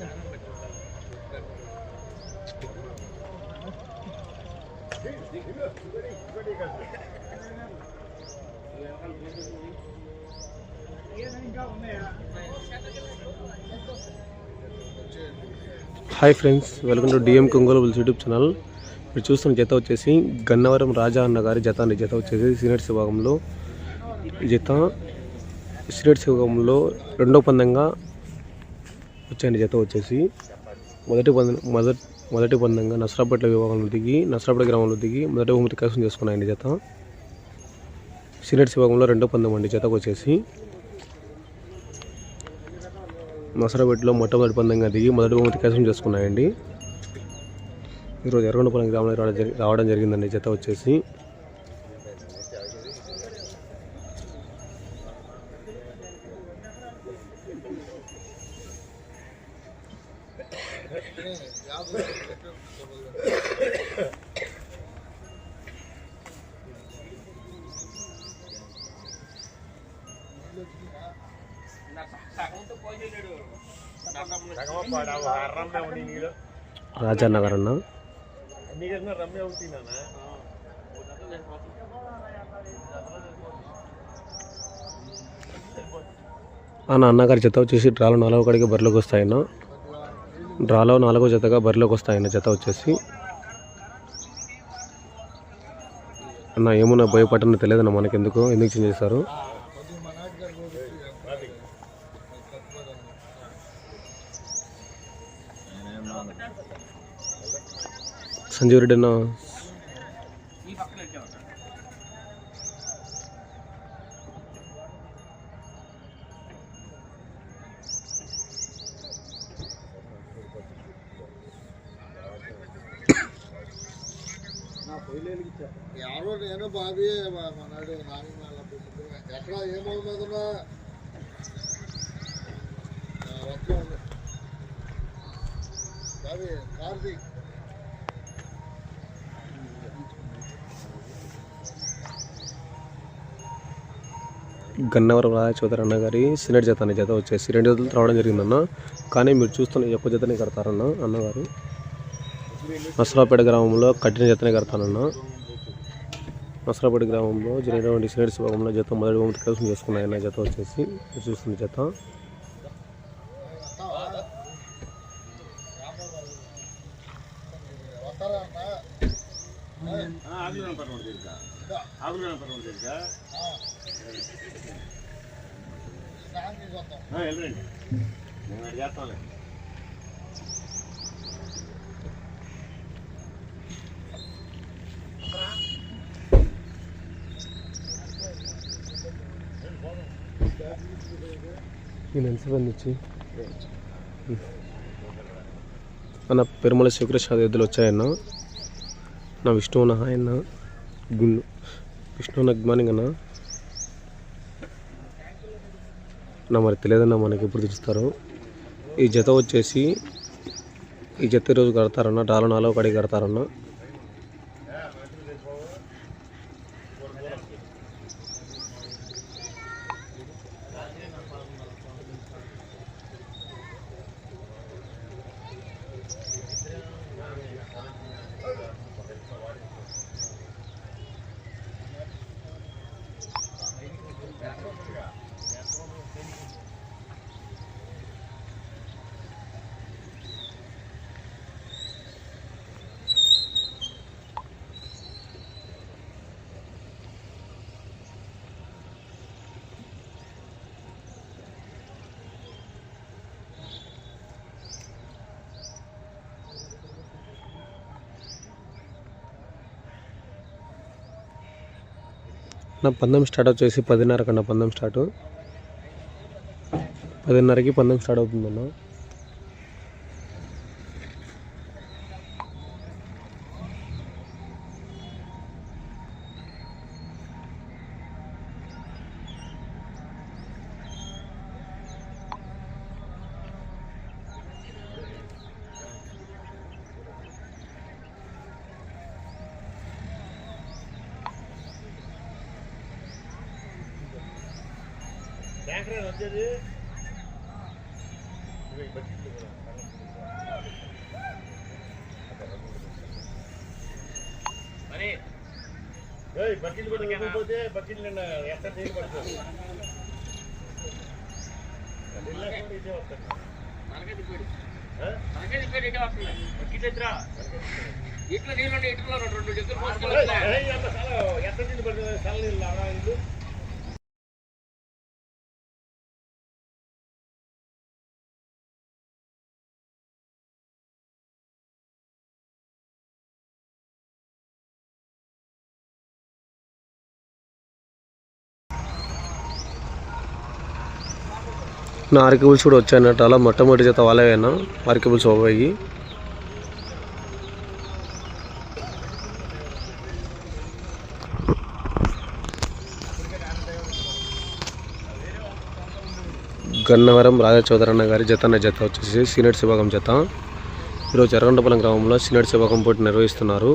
Hi friends welcome to DM కొంగోలబుల్స్ YouTube channel. మీరు చూస్తున్న జత వచ్చేసి గన్నవరం రాజా అన్న గారి జత అండి. జత వచ్చేసి సీనియర్స్ విభాగంలో జత సీనియర్స్ విభాగంలో రెండో పందంగా వచ్చాయండి జత వచ్చేసి మొదటి పందెం మొదటి మొదటి పందంగా నసరాపేట విభాగంలో దిగి నసరాపేట గ్రామంలో దిగి మొదటి బహుమతి కైవసం చేసుకున్నాయండి జత. సీనియర్స్ విభాగంలో రెండో పందెం అండి జతకు వచ్చేసి. నసరాపేటలో మొట్టమొదటి పందంగా దిగి మొదటి బహుమతి కైవసం చేసుకున్నాయండి. ఈరోజు ఎర్రగొండపల్లి గ్రామంలో రావడం రావడం జరిగిందండి జత వచ్చేసి. రాజా నగర్ అన్న. అన్న అన్నగారి జత వచ్చేసి ట్రాలు నాలుగో కడికి బరిలోకి వస్తాయన్నా. డ్రాలో నాలుగో జతగా బరిలోకి వస్తాయన్న జత వచ్చేసి. అన్న ఏమున్నా భయపడని తెలియదన్న మనకెందుకు? ఎందుకు చేంజ్ చేశారు? సంజీవ్ రెడ్డి అన్న ఎవరో నేను బాబీ మనాడు నాని మళ్ళా పుట్టుకు ఎక్కడ ఏమవుతుందా బాబీ కార్తీక్ గన్నవరం రాజ అన్న గారి సినెట్ జత అనే జత వచ్చేసి రెండు జతలు రావడం జరిగిందన్న. కానీ మీరు చూస్తున్న ఎక్కువ జతనే కడతారన్న అన్నగారు. నసరాపేట గ్రామంలో కట్టిన జతనే కడతానన్న. నసరాపేట గ్రామంలో జరిగినటువంటి సినెట్స్ విభాగంలో జత మొదటి బహుమతి కోసం చేసుకున్నాయన్న జత వచ్చేసి చూస్తున్న జత. అన్న నేను ఎంతమంది వచ్చి. అన్న పెరుమల శివకృష్ణ ఎద్దులు వచ్చాయన్న. నా విష్ణువున ఆయన హాయ్ అన్న. గుండు విష్ణు గుడ్ మార్నింగ్ అన్న. నా మరి తెలియదన్న మనకి ఎప్పుడు తెలుస్తారు ఈ జత వచ్చేసి ఈ జత ఈరోజు కడతారన్న డాలనాలో ఒకటి కడతారన్నా కడతారన్న. నా పందెం స్టార్ట్ వచ్చేసి పదిన్నర కన్నా పందెం స్టార్ట్ పదిన్నరకి పందెం స్టార్ట్ అవుతుందన్న. டேங்கர் வந்தது. மணி. ஏய் பக்கெட் கொடுக்க போது பக்கெட்ல என்ன எத்தனை தேதி படுத்து இல்ல கூட இதே வந்தது. மரகதி போய் மரகதி போய் இதே வந்தது பக்கெட் எத்ரா ఇట్లా నీళ్ళు ఇట్లా రెండు రెండు ఎత్తులు ఎత్తని పడుతుంది చల్ల నీళ్ళు అలా ఇల్లు నా ఆర్కిబుల్స్ కూడా వచ్చాయన్నట్టు అలా మొట్టమొదటి చేత వాళ్ళవేనా ఆర్కిబుల్స్ పోయి గన్నవరం రాజచౌదరన్న గారి జత జత వచ్చేసి సీనియర్ శివగం జత. ఈరోజు ఎర్రగొండపాలెం గ్రామంలో సీనియర్ శివగం పోటీ నిర్వహిస్తున్నారు.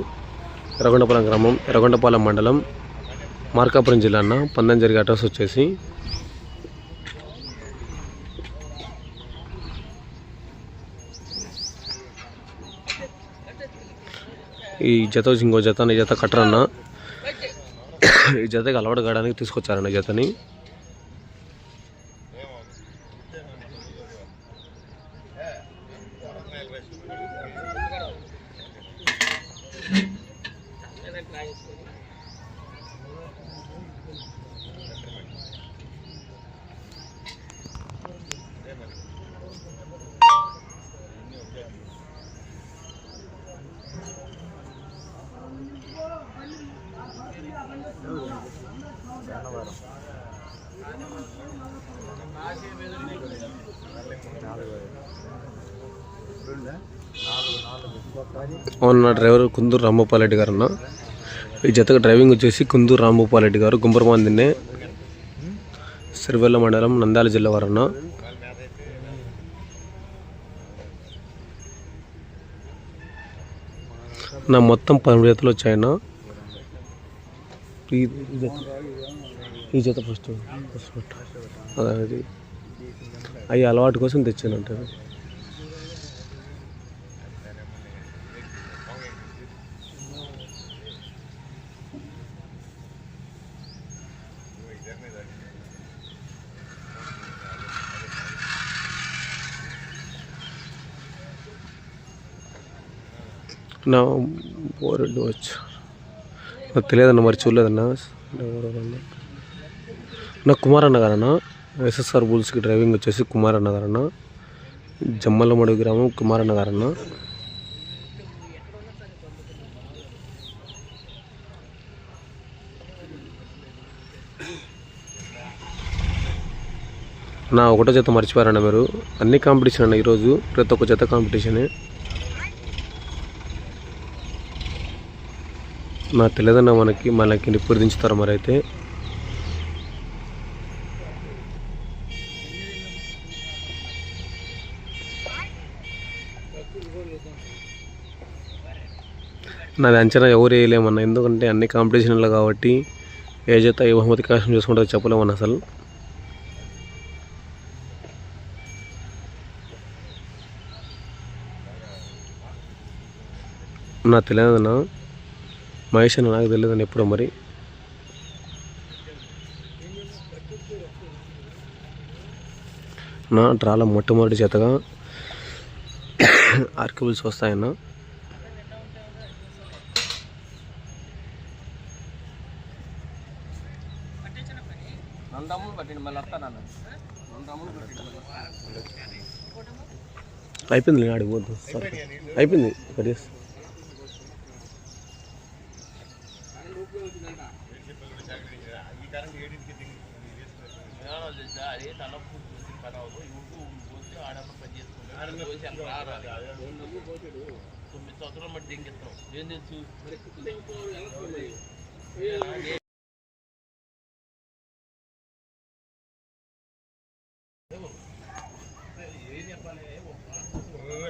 ఎర్రగొండపాలెం గ్రామం ఎర్రగొండపాలెం మండలం మార్కాపురం జిల్లా అన్న పందెం జరిగే అడ్రస్ వచ్చేసి ఈ జత వచ్చి ఇంకో జత ఈ జత కట్టరన్న ఈ జతకి అలవాటు కావడానికి తీసుకొచ్చారన్న ఈ జతని. అవును డ్రైవర్ కుందూరు రాంభూపాలరెడ్డి గారు అన్న ఈ జతకు డ్రైవింగ్ వచ్చేసి కుందూరు రాంభూపాలరెడ్డి గారు గుంబరమాందిన్నే సిరివెల్ల మండలం నంద్యాల జిల్లా వారు అన్న నా మొత్తం పదమూడు జతలు వచ్చాయన్న. ఈ ఈ జత ఈ జత ఫస్ట్ ఫస్ట్ అదే అవి అలవాటు కోసం తెచ్చానంటారు. నా ఓ రెండు వచ్చు. నాకు తెలియదన్న మరి చూడలేదన్న. నా కుమార్ అన్న గారన్న ఎస్ఎస్ఆర్ బుల్స్కి డ్రైవింగ్ వచ్చేసి కుమార్ అన్న గారన్న. జమ్మలమడుగు గ్రామం కుమార్ అన్న గారన్న. నా ఒకటో జత మర్చిపోయారన్న మీరు. అన్ని కాంపిటీషన్ అన్న ఈరోజు ప్రతి ఒక్క జత కాంపిటీషనే. నాకు తెలియదన్న మనకి మనకి నిప్పుదించుతారు మరి అయితే నాది అంచనా ఎవరు వేయలేమన్నా ఎందుకంటే అన్ని కాంపిటీషన్లు కాబట్టి ఏ జత ఏ బహుమతి కష్టం చేసుకుంటుందో చెప్పలేమన్నా అసలు. నాకు తెలియదన్నా మహేష్ అని నాకు తెలియదని ఎప్పుడో మరి. నా డ్రాల మొట్టమొదటి చేతగా ఆర్కిబుల్స్ వస్తాయన్న. అయిపోయింది ఆడికి సరే. అయిపోయింది. అదే తలపు పోతే పని తొమ్మిది సంవత్సరాలు మట్టి దింగిస్తాం ఏం తెలుసు?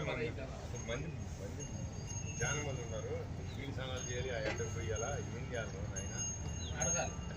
మంది. మంది చాలా మంది ఉన్నారు. చేయాలి ఆ ఎండకు పోయాలా? ఏం చేయాలి పోయారు నాయన